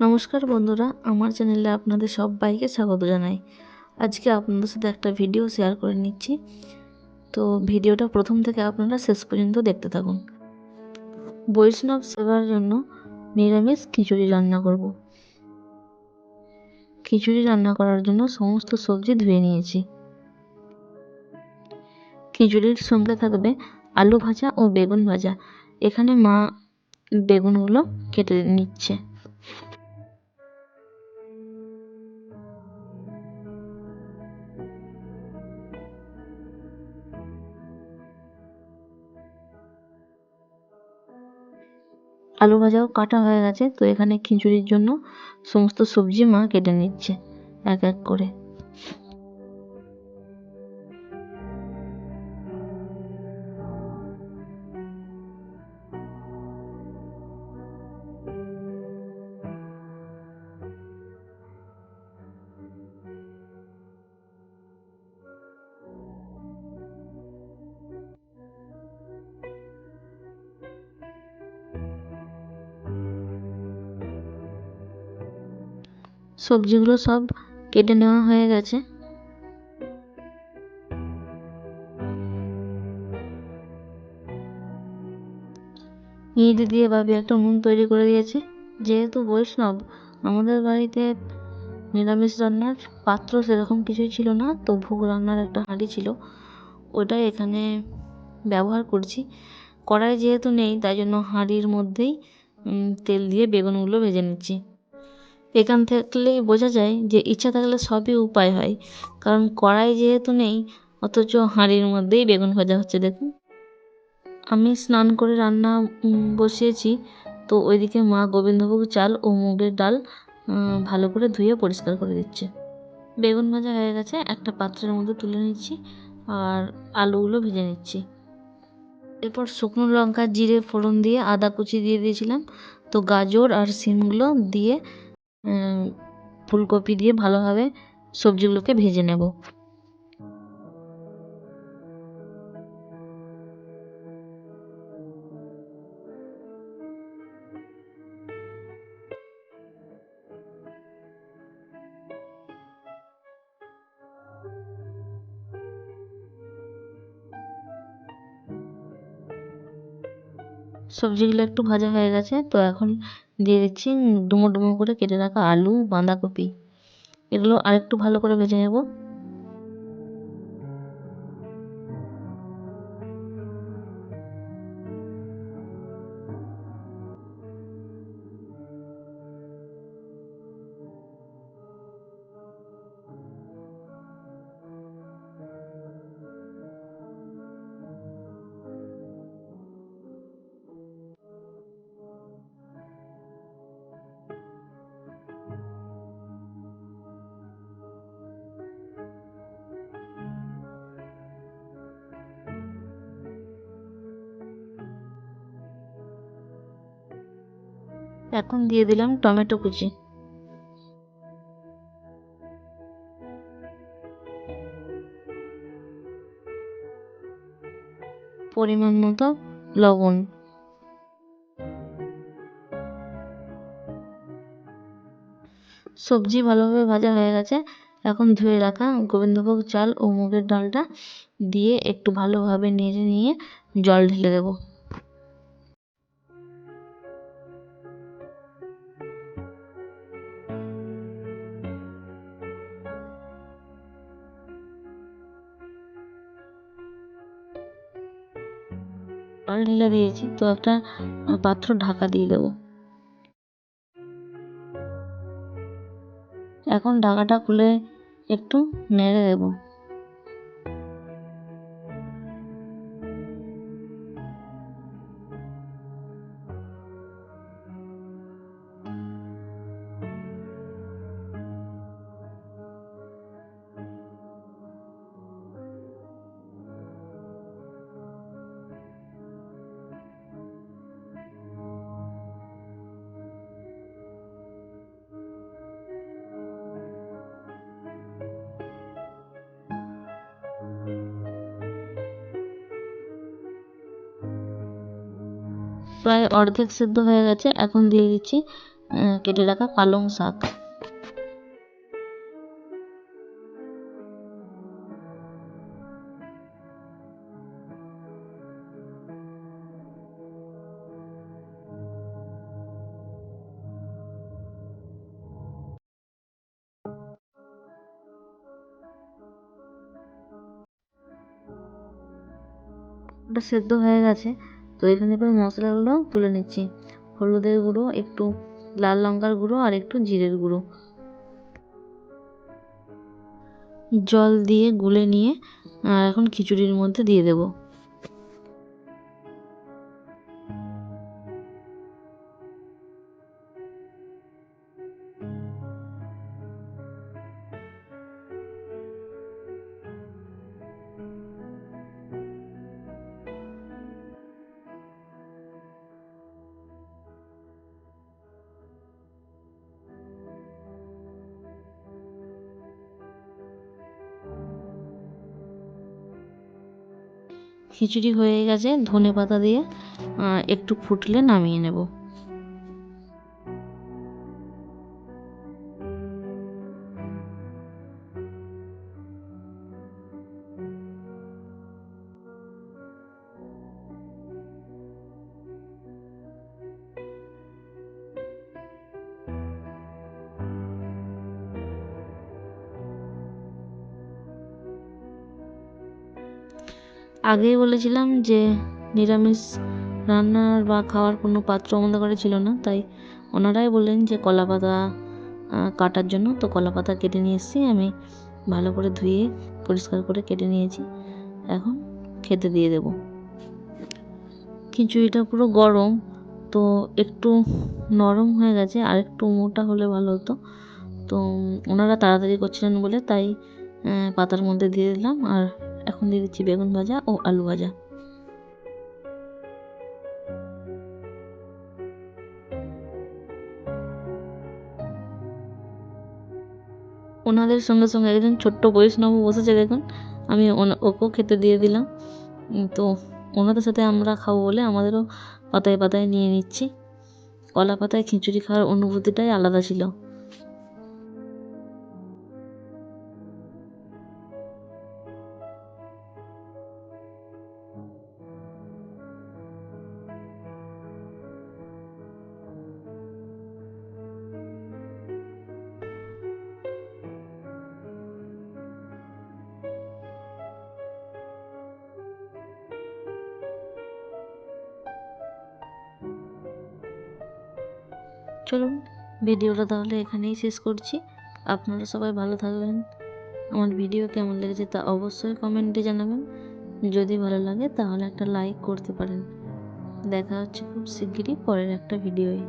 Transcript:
নমস্কার বন্ধুরা, আমার চ্যানেলে আপনাদের সবাইকে স্বাগত জানাই। আজকে আপনাদের সাথে একটা ভিডিও শেয়ার করে নিচ্ছি। তো ভিডিওটা প্রথম থেকে আপনারা শেষ পর্যন্ত দেখতে থাকুন। বৈষ্ণব সেবার জন্য নিরামিষ খিচুড়ি রান্না করব। খিচুড়ি রান্না করার জন্য সমস্ত সবজি ধুয়ে নিয়েছি। খিচুড়ির সঙ্গে থাকবে আলু ভাজা ও বেগুন ভাজা। এখানে মা বেগুনগুলো কেটে নিচ্ছে। আলু ভাজাও কাটা হয়ে গেছে, তো এখানে খিচুড়ির জন্য সমস্ত সবজি মা কেটে নিচ্ছে, এক এক করে। সবজিগুলো সব কেটে নেওয়া হয়ে গেছে। ইট দিয়ে ভাবি একটা উনুন তৈরি করে দিয়েছে। যেহেতু বৈষ্ণব, আমাদের বাড়িতে নিরামিষ রান্নার পাত্র সেরকম কিছুই ছিল না তো ভোগ রান্নার একটা হাঁড়ি ছিল, ওটাই এখানে ব্যবহার করছি। কড়াই যেহেতু নেই, তাই জন্য হাঁড়ির মধ্যেই তেল দিয়ে বেগুনগুলো ভেজে নিচ্ছি। এখান থাকলেই বোঝা যায় যে ইচ্ছা থাকলে সবই উপায় হয়। কারণ কড়াই যেহেতু নেই, অথচ হাঁড়ির মধ্যেই বেগুন ভাজা হচ্ছে, দেখুন। আমি স্নান করে রান্না বসিয়েছি। তো ওইদিকে মা গোবিন্দভোগ চাল ও মুগের ডাল ভালো করে ধুয়ে পরিষ্কার করে দিচ্ছে। বেগুন ভাজা হয়ে গেছে, একটা পাত্রের মধ্যে তুলে নিচ্ছি আর আলুগুলো ভেজে নিচ্ছি। এরপর শুকনো লঙ্কা, জিরে, ফোড়ন দিয়ে আদা কুচি দিয়ে দিয়েছিলাম। তো গাজর আর সিমগুলো দিয়ে ফুলকপি দিয়ে ভালোভাবে সবজিগুলোকে ভেজে নেব। সবজিগুলো একটু ভাজা হয়ে গেছে তো এখন দিয়ে দিচ্ছি ডুমো ডুমো করে কেটে রাখা আলু, বাঁধাকপি। এগুলো আর একটু ভালো করে ভেজে নেব। এখন দিয়ে দিলাম টমেটো কুচি। পরিমাণ মতো লবণ। সবজি ভালোভাবে ভাজা হয়ে গেছে। এখন ধুয়ে রাখা গোবিন্দভোগ চাল ও মুগের ডালটা দিয়ে একটু ভালোভাবে নেড়ে নিয়ে জল ঢেলে দেবো। জল ঢেলে দিয়েছি, তো একটা পাত্র ঢাকা দিয়ে দেবো। এখন ঢাকাটা খুলে একটু নেড়ে দেবো। প্রায় অর্ধেক সেদ্ধ হয়ে গেছে, এখন দিয়ে দিচ্ছি কেটে রাখা পালং শাক। ওটা সেদ্ধ হয়ে গেছে। তো এখানে এবার মশলাগুলো তুলে নিচ্ছি। হলুদের গুঁড়ো, একটু লাল লঙ্কার গুঁড়ো আর একটু জিরের গুঁড়ো। জল দিয়ে গুলে নিয়ে এখন খিচুড়ির মধ্যে দিয়ে দেব। খিচুড়ি হয়ে গেছে ধনে পাতা দিয়ে একটু ফুটলে নামিয়ে নেব। আগেই বলেছিলাম যে নিরামিষ রান্নার বা খাওয়ার কোনো পাত্র আমাদের ঘরে ছিল না, তাই ওনারাই বললেন যে কলা পাতা কাটার জন্য। তো কলা পাতা কেটে নিয়ে এসেছি, আমি ভালো করে ধুয়ে পরিষ্কার করে কেটে নিয়েছি। এখন খেতে দিয়ে দেব। খিচুড়িটা পুরো গরম, তো একটু নরম হয়ে গেছে, আর একটু মোটা হলে ভালো হতো। তো ওনারা তাড়াতাড়ি করছিলেন বলে তাই পাতার মধ্যে দিয়ে দিলাম, আর এখন দিয়ে দিচ্ছি বেগুন ভাজা ও আলু ভাজা। ওনাদের সঙ্গে সঙ্গে একজন ছোট্ট বৈষ্ণব বসেছে দেখুন। আমি ওকেও খেতে দিয়ে দিলাম। তো ওনাদের সাথে আমরা খাব বলে আমাদেরও পাতায় পাতায় নিয়ে নিচ্ছি। কলা পাতায় খিচুড়ি খাওয়ার অনুভূতিটাই আলাদা ছিল। চলুন ভিডিওটা তাহলে এখানেই শেষ করছি। আপনারা সবাই ভালো থাকবেন। আমার ভিডিও কেমন লেগেছে তা অবশ্যই কমেন্টে জানাবেন। যদি ভালো লাগে তাহলে একটা লাইক করতে পারেন। দেখা হচ্ছে খুব শিগগিরই পরের একটা ভিডিওয়ে।